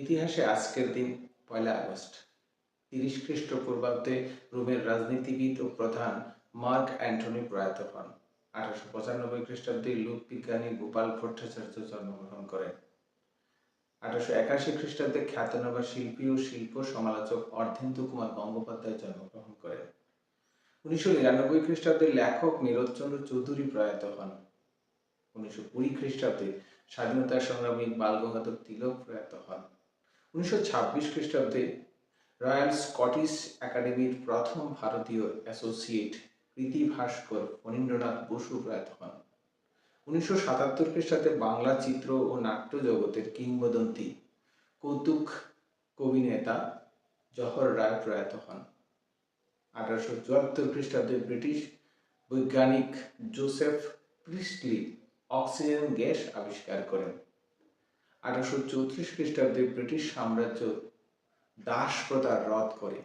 ইতিহাসে আজকের দিন পয়লা আগস্ট। তিরিশ খ্রিস্টপূর্বাব্দে রোমের রাজনীতিবিদ ও প্রধান মার্ক অ্যান্টনি প্রয়াত হন। আঠারোশো পঁচানব্বই খ্রিস্টাব্দে লোক বিজ্ঞানী গোপাল ভট্টাচার্য জন্মগ্রহণ করেন। আঠারোশো একাশি খ্রিস্টাব্দে খ্যাতনামা শিল্পী ও শিল্প সমালোচক অর্ধেন্দু কুমার গঙ্গোপাধ্যায় জন্মগ্রহণ করেন। উনিশশো নিরানব্বই খ্রিস্টাব্দে লেখক নীরজচন্দ্র চৌধুরী প্রয়াত হন। উনিশশো কুড়ি খ্রিস্টাব্দে স্বাধীনতা সংগ্রামী বালগঙ্গাধর তিলক প্রয়াত হন। উনিশশো ছাব্বিশ খ্রিস্টাব্দে রয়্যাল স্কটিশ একাডেমির প্রথম ভারতীয় অ্যাসোসিয়েট প্রীতি ভাস্কর ফণীন্দ্রনাথ বসু প্রয়াত হন। উনিশশো সাতাত্তর খ্রিস্টাব্দে বাংলা চিত্র ও নাট্য জগতের কিংবদন্তি কৌতুক কবিনেতা জহর রায় প্রয়াত হন। আঠারোশো চুয়াত্তর খ্রিস্টাব্দে ব্রিটিশ বৈজ্ঞানিক জোসেফ প্রিস্টলি অক্সিজেন গ্যাস আবিষ্কার করেন। আঠারোশো চৌত্রিশ খ্রিস্টাব্দে ব্রিটিশ সাম্রাজ্য দাস প্রথা রদ করে।